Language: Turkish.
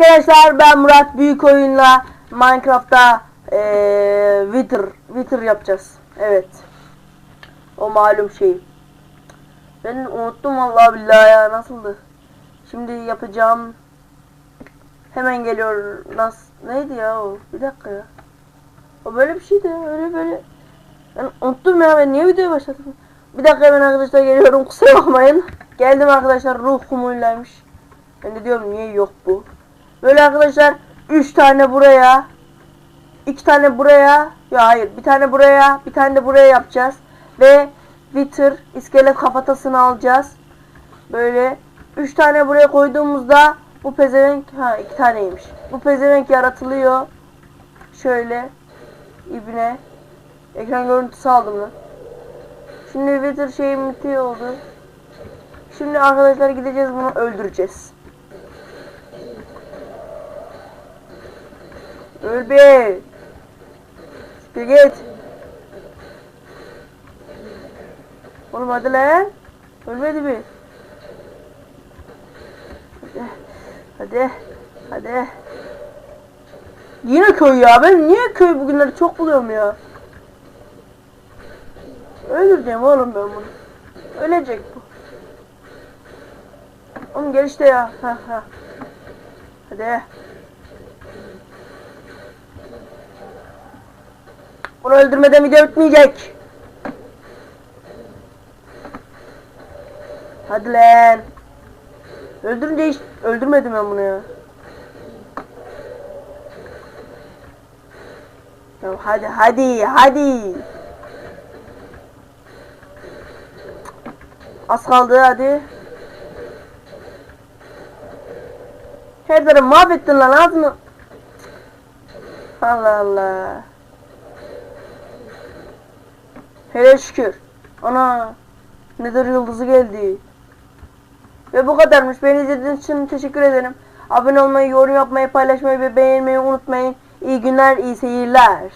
arkadaşlar ben Murat Büyük Oyun'la Minecraft'ta eee Wither yapacağız. Evet. O malum şey. Ben unuttum vallahi billahi ya nasıldı? Şimdi yapacağım. Hemen geliyor. Nasıl neydi ya o? Bir dakika ya. O böyle bir şeydi. Öyle böyle. Ben unuttum ya ben niye videoya başladım? Bir dakika hemen arkadaşlar geliyorum kusura bakmayın. Geldim arkadaşlar ruh kumuylaymış. Ben de diyorum niye yok bu? Böyle arkadaşlar 3 tane buraya 2 tane buraya ya hayır bir tane buraya bir tane de buraya yapacağız. Ve Wither iskelet kafatasını alacağız. Böyle 3 tane buraya koyduğumuzda bu pezevenk ha 2 taneymiş. Bu pezevenk yaratılıyor. Şöyle ibne. Ekran görüntüsü aldım lan. Şimdi Wither şeyim bitiyor oldu. Şimdi arkadaşlar gideceğiz bunu öldüreceğiz Öl be. Siktir git. Oğlum hadi lan. Ölmedi mi? Hadi. Hadi. Hadi. Yine köy ya. Ben niye köy bugünleri çok buluyorum ya? Öldüreceğim oğlum ben bunu. Ölecek bu. Oğlum gel işte ya. Ha ha. Hadi. Bunu öldürmeden video bitmeyecek. Hadi lan. Öldürünce hiç öldürmedim ben bunu ya. Ya hadi hadi hadi. Az kaldı hadi. Her tarafı mahvettin lan az mı? Allah Allah. Hele şükür. Ana. Nether yıldızı geldi. Ve bu kadarmış. Beni izlediğiniz için teşekkür ederim. Abone olmayı, yorum yapmayı, paylaşmayı ve beğenmeyi unutmayın. İyi günler, iyi seyirler.